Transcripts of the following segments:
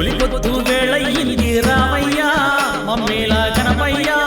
தொழிற்பத்து வேலை என்கிறாவையா மம்மேலா கணப்பையா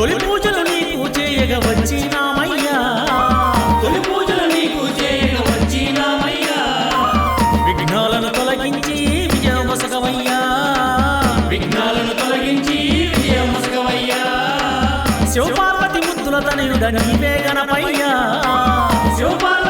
తొలి పూజలు నీకు చేయగ వచ్చినామయ్యా. తొలి పూజలు నీకు చేయగ వచ్చినామయ్యా. విఘ్నాలను తొలగించి విజయమసగమయ్యా విఘ్నాలను తొలగించి విజయమసగమయ్యా శివపార్వతి ముద్దుల తనయుడ నీవే గణమయ్యా శివపార్వతి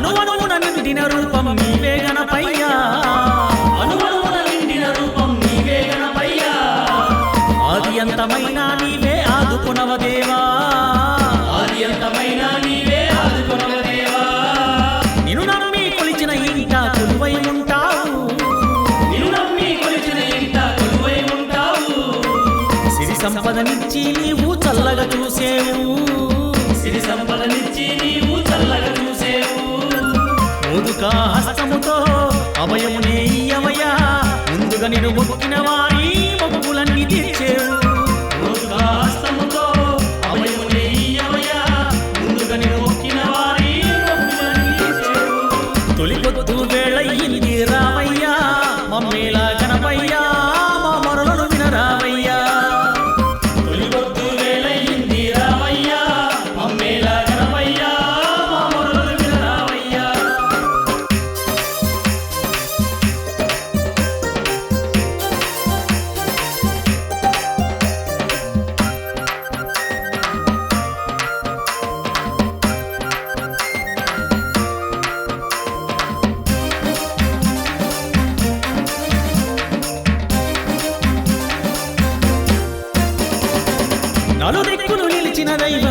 అనువనువున నిండిన రూపం నీవే గణపయ్యా. అనువనువున నిండిన రూపం నీవే గణపయ్యా. ఆది అంతమైనా నీవే ఆదుకునవదేవా ఆది అంతమైనా నీవే ఆదుకునవదేవా నిన్ను నమ్మి కొలిచిన ఇంట కొలువై ఉంటావు. నిన్ను నమ్మి కొలిచిన ఇంట కొలువై ఉంటావు. సిరి సంపదనిచ్చి నీవు చల్లగా చూసేవు. అభయం నీ అవయా ముందుగా నేను నాలుగు దిక్కులు నిలిచిన దైవ